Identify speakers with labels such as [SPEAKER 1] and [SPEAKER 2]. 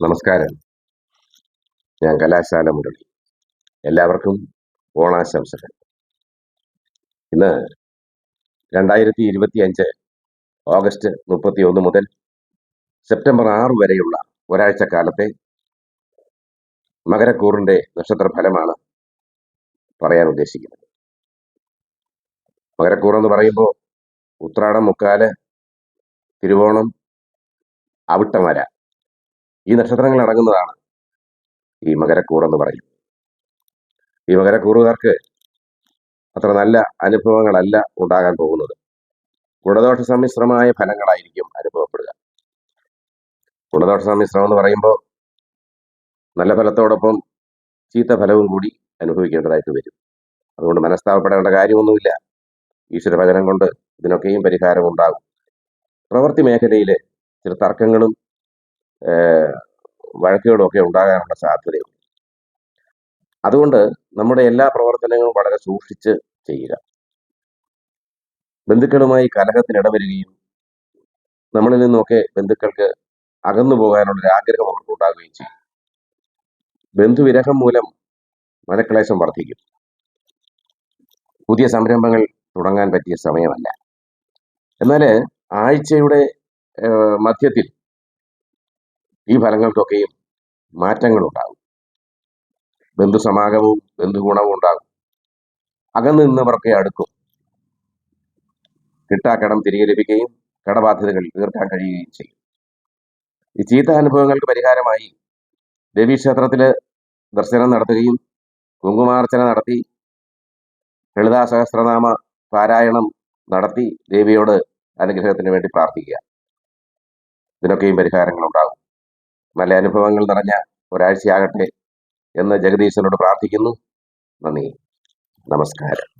[SPEAKER 1] നമസ്കാരം. ഞാൻ കലാശാല മുരളി. എല്ലാവർക്കും ഓണാശംസകൾ. ഇന്ന് രണ്ടായിരത്തി ഇരുപത്തി അഞ്ച് ഓഗസ്റ്റ് മുപ്പത്തി ഒന്ന് മുതൽ സെപ്റ്റംബർ ആറ് വരെയുള്ള ഒരാഴ്ച കാലത്തെ മകരക്കൂറിന്റെ നക്ഷത്ര ഫലമാണ് പറയാൻ ഉദ്ദേശിക്കുന്നത്. മകരക്കൂർ എന്ന് പറയുമ്പോൾ ഉത്രാടം മുക്കാൽ തിരുവോണം അവിട്ടമര ഈ നക്ഷത്രങ്ങൾ അടങ്ങുന്നതാണ്. ഈ മകരക്കൂർ എന്ന് പറയും. ഈ മകരക്കൂറുകാർക്ക് അത്ര നല്ല അനുഭവങ്ങളല്ല ഉണ്ടാകാൻ പോകുന്നത്. ഗുണദോഷ സമ്മിശ്രമായ ഫലങ്ങളായിരിക്കും അനുഭവപ്പെടുക. ഗുണദോഷ സമ്മിശ്രം എന്ന് പറയുമ്പോൾ നല്ല ഫലത്തോടൊപ്പം ചീത്ത ഫലവും കൂടി അനുഭവിക്കേണ്ടതായിട്ട് വരും. അതുകൊണ്ട് മനസ്താവപ്പെടേണ്ട കാര്യമൊന്നുമില്ല. ഈശ്വരഭചനം കൊണ്ട് ഇതിനൊക്കെയും പരിഹാരം ഉണ്ടാകും പ്രവൃത്തി മേഖലയിൽ ചില തർക്കങ്ങളും ഏഹ്, വഴക്കുകളും ഒക്കെ ഉണ്ടാകാനുള്ള സാധ്യതയുണ്ട്. അതുകൊണ്ട് നമ്മുടെ എല്ലാ പ്രവർത്തനങ്ങളും വളരെ സൂക്ഷിച്ച് ചെയ്യുക. ബന്ധുക്കളുമായി കലഹത്തിന് ഇടവരികയും നമ്മളിൽ നിന്നൊക്കെ ബന്ധുക്കൾക്ക് അകന്നു പോകാനുള്ള ആഗ്രഹം അവർക്ക് ഉണ്ടാകുകയും ചെയ്യും. ബന്ധുവിരഹം മൂലം മനക്ലേശം വർദ്ധിക്കും. പുതിയ സംരംഭങ്ങൾ തുടങ്ങാൻ പറ്റിയ സമയമല്ല. എന്നാൽ ആഴ്ചയുടെ മധ്യത്തിൽ ഈ ഫലങ്ങൾക്കൊക്കെയും മാറ്റങ്ങളുണ്ടാകും. ബന്ധുസമാഗമവും ബന്ധുഗുണവും ഉണ്ടാകും. അകന്നു നിന്നവരൊക്കെ അടുക്കും. കിട്ടാക്കടം തിരികെ ലഭിക്കുകയും കടബാധ്യതകൾ തീർക്കാൻ കഴിയുകയും ചെയ്യും. ഈ ചീത്ത അനുഭവങ്ങൾക്ക് പരിഹാരമായി ദേവീക്ഷേത്രത്തിൽ ദർശനം നടത്തുകയും കുങ്കുമാർച്ചന നടത്തി ലളിതാ സഹസ്രനാമ പാരായണം നടത്തി ദേവിയോട് അനുഗ്രഹത്തിന് വേണ്ടി പ്രാർത്ഥിക്കുക. ഇതിനൊക്കെയും പരിഹാരങ്ങൾ ഉണ്ടാകും നല്ല അനുഭവങ്ങൾ നിറഞ്ഞ ഒരാഴ്ചയാകട്ടെ എന്ന് ജഗദീശനോട് പ്രാർത്ഥിക്കുന്നു. നന്ദി. നമസ്കാരം.